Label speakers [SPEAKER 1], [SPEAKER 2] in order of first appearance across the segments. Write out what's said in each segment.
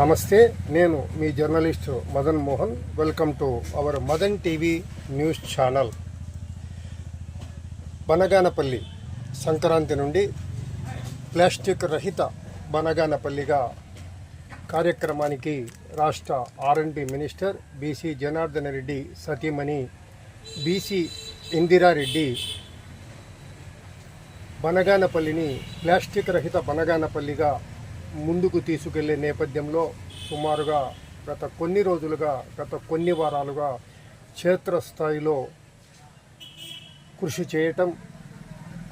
[SPEAKER 1] నమస్తే నేను మీ journalist Madan Mohan. Welcome to our Madan TV news channel. Banaganapalli Sankranti నుండి ప్లాస్టిక్ రహిత బనగానపల్లిగా కార్యక్రమానికి రాష్ట్ర R and B minister BC Janardhana Reddy సతీమణి బీసీ ఇందిరారెడ్డి బనగానపల్లిని ప్లాస్టిక్ రహిత బనగానపల్లిగా ముందుకు తీసుకెళ్ళే నేపథ్యంలో సుమారుగా గత కొన్ని రోజులుగా గత కొన్ని వారాలుగా క్షేత్రస్థాయిలో కృషి చేయటం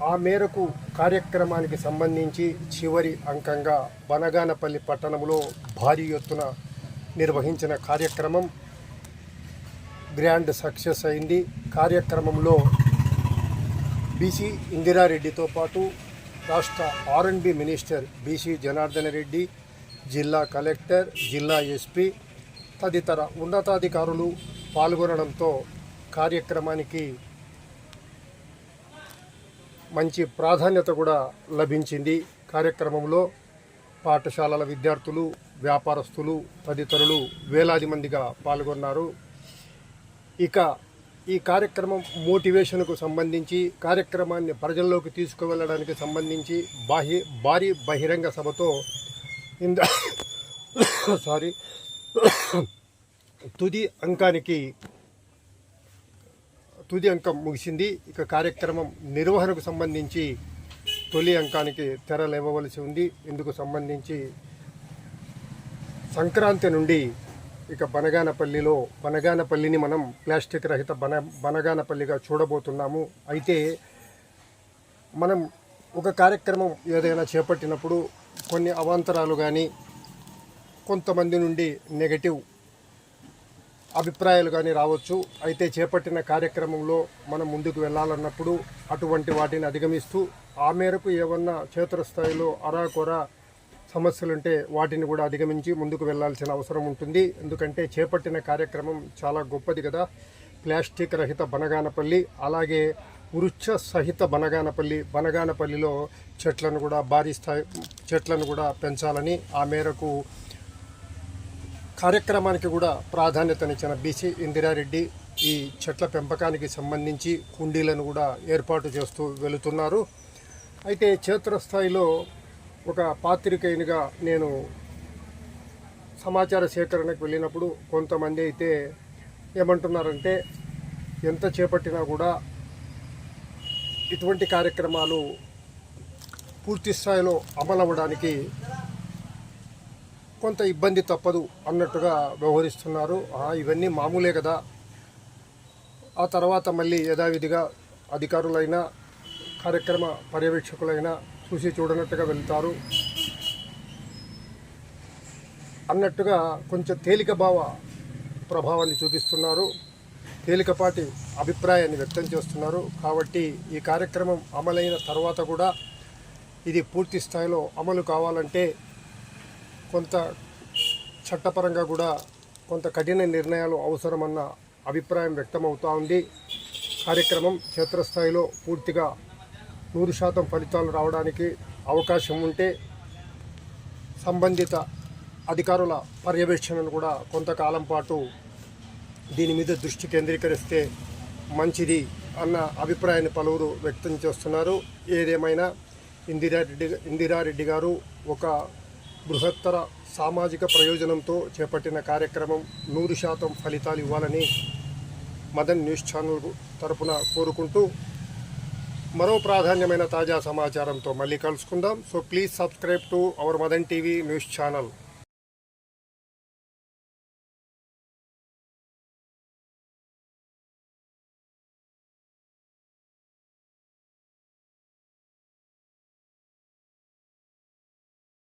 [SPEAKER 1] ఆ మేరకు కార్యక్రమానికి సంబంధించి చివరి అంకంగా బనగానపల్లి పట్టణంలో భారీ ఎత్తున నిర్వహించిన కార్యక్రమం గ్రాండ్ సక్సెస్ అయింది. కార్యక్రమంలో బీసీ ఇందిరారెడ్డితో పాటు రాష్ట్ర R and B minister B C Janardhana Reddy జిల్లా కలెక్టర్ జిల్లా ఎస్పీ తదితర ఉన్నతాధికారులు పాల్గొనడంతో కార్యక్రమానికి మంచి ప్రాధాన్యత కూడా లభించింది. కార్యక్రమంలో పాఠశాలల విద్యార్థులు వ్యాపారస్తులు తదితరులు వేలాది మందిగా పాల్గొన్నారు. ఇక ఈ కార్యక్రమం మోటివేషన్కు సంబంధించి కార్యక్రమాన్ని ప్రజల్లోకి తీసుకువెళ్ళడానికి సంబంధించి బాహి భారీ బహిరంగ సభతో ఇంద సారీ తుది అంకానికి తుది అంకం ముగిసింది. ఇక కార్యక్రమం నిర్వహణకు సంబంధించి తొలి అంకానికి తెరలేవవలసి ఉంది. ఇందుకు సంబంధించి సంక్రాంతి నుండి ఇక బనగానపల్లిలో బనగానపల్లిని మనం ప్లాస్టిక్ రహిత బన బనగానపల్లిగా చూడబోతున్నాము. అయితే మనం ఒక కార్యక్రమం ఏదైనా చేపట్టినప్పుడు కొన్ని అవాంతరాలు కానీ కొంతమంది నుండి నెగటివ్ అభిప్రాయాలు కానీ రావచ్చు. అయితే చేపట్టిన కార్యక్రమంలో మనం ముందుకు వెళ్ళాలన్నప్పుడు అటువంటి వాటిని అధిగమిస్తూ ఆ మేరకు ఏమన్నా క్షేత్రస్థాయిలో అరాకొరా సమస్యలుంటే వాటిని కూడా అధిగమించి ముందుకు వెళ్ళాల్సిన అవసరం ఉంటుంది. ఎందుకంటే చేపట్టిన కార్యక్రమం చాలా గొప్పది కదా. ప్లాస్టిక్ రహిత బనగానపల్లి అలాగే వృక్ష సహిత బనగానపల్లి బనగానపల్లిలో చెట్లను కూడా భారీ స్థాయి చెట్లను కూడా పెంచాలని ఆ మేరకు కార్యక్రమానికి కూడా ప్రాధాన్యతనిచ్చిన బీసీ ఇందిరారెడ్డి ఈ చెట్ల పెంపకానికి సంబంధించి కుండీలను కూడా ఏర్పాటు చేస్తూ వెళుతున్నారు. అయితే క్షేత్రస్థాయిలో ఒక పాత్రికేయునిగా నేను సమాచార సేకరణకు వెళ్ళినప్పుడు కొంతమంది అయితే ఏమంటున్నారంటే ఎంత చేపట్టినా కూడా ఇటువంటి కార్యక్రమాలు పూర్తి స్థాయిలో అమలవ్వడానికి కొంత ఇబ్బంది తప్పదు అన్నట్టుగా వ్యవహరిస్తున్నారు. ఇవన్నీ మామూలే కదా. ఆ తర్వాత మళ్ళీ యథావిధిగా అధికారులైనా కార్యక్రమ పర్యవేక్షకులైనా చూసి చూడనట్టుగా వెళ్తారు. అన్నట్టుగా కొంచెం తేలిక భావ ప్రభావాన్ని చూపిస్తున్నారు. తేలికపాటి అభిప్రాయాన్ని వ్యక్తం చేస్తున్నారు. కాబట్టి ఈ కార్యక్రమం అమలైన తర్వాత కూడా ఇది పూర్తి స్థాయిలో అమలు కావాలంటే కొంత చట్టపరంగా కూడా కొంత కఠిన నిర్ణయాలు అవసరమన్న అభిప్రాయం వ్యక్తమవుతూ ఉంది. కార్యక్రమం క్షేత్రస్థాయిలో పూర్తిగా నూరు శాతం ఫలితాలు రావడానికి అవకాశం ఉంటే సంబంధిత అధికారుల పర్యవేక్షణను కూడా కొంతకాలం పాటు దీని మీద దృష్టి కేంద్రీకరిస్తే మంచిది అన్న అభిప్రాయాన్ని పలువురు వ్యక్తం చేస్తున్నారు. ఏదేమైనా ఇందిరారెడ్డి ఇందిరారెడ్డి గారు ఒక బృహత్తర సామాజిక ప్రయోజనంతో చేపట్టిన కార్యక్రమం నూరు శాతం ఫలితాలు ఇవ్వాలని మదన్ న్యూస్ ఛానల్ తరపున కోరుకుంటూ మరో ప్రాధాన్యమైన తాజా సమాచారంతో మళ్ళీ కలుసుకుందాం. So please subscribe to our Madan TV news channel